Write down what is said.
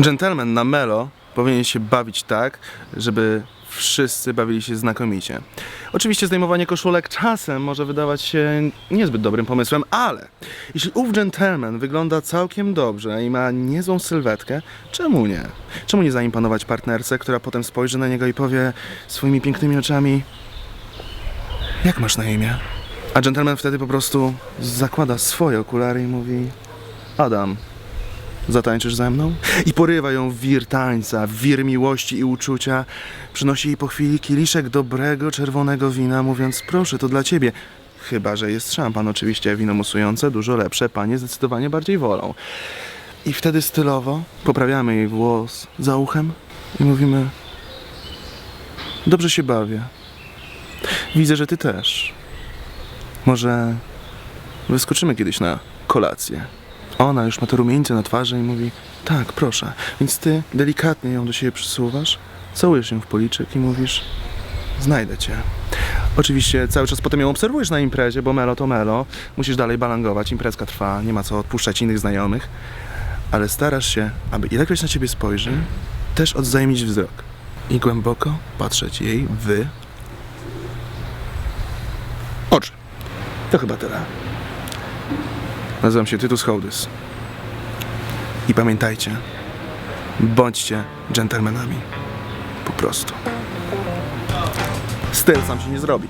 Gentleman na Melo powinien się bawić tak, żeby wszyscy bawili się znakomicie. Oczywiście zdejmowanie koszulek czasem może wydawać się niezbyt dobrym pomysłem, ale jeśli ów gentleman wygląda całkiem dobrze i ma niezłą sylwetkę, czemu nie? Czemu nie zaimponować partnerce, która potem spojrzy na niego i powie swoimi pięknymi oczami jak masz na imię? A gentleman wtedy po prostu zakłada swoje okulary i mówi Adam, Zatańczysz ze mną? I porywa ją w wir tańca, w wir miłości i uczucia. Przynosi jej po chwili kieliszek dobrego, czerwonego wina, mówiąc, proszę, to dla ciebie. Chyba, że jest szampan, oczywiście, wino musujące, dużo lepsze, panie zdecydowanie bardziej wolą. I wtedy stylowo poprawiamy jej włos za uchem i mówimy, dobrze się bawię. Widzę, że ty też. Może wyskoczymy kiedyś na kolację. Ona już ma te rumieńce na twarzy i mówi, tak, proszę. Więc ty delikatnie ją do siebie przysuwasz, całujesz ją w policzek i mówisz, znajdę cię. Oczywiście cały czas potem ją obserwujesz na imprezie, bo melo to melo. Musisz dalej balangować, imprezka trwa, nie ma co odpuszczać innych znajomych. Ale starasz się, aby ilekroć na ciebie spojrzy, też odzajmić wzrok. I głęboko patrzeć jej w oczy. To chyba tyle. Nazywam się Tytus Hołdys. I pamiętajcie, bądźcie dżentelmenami. Po prostu. Styl sam się nie zrobi.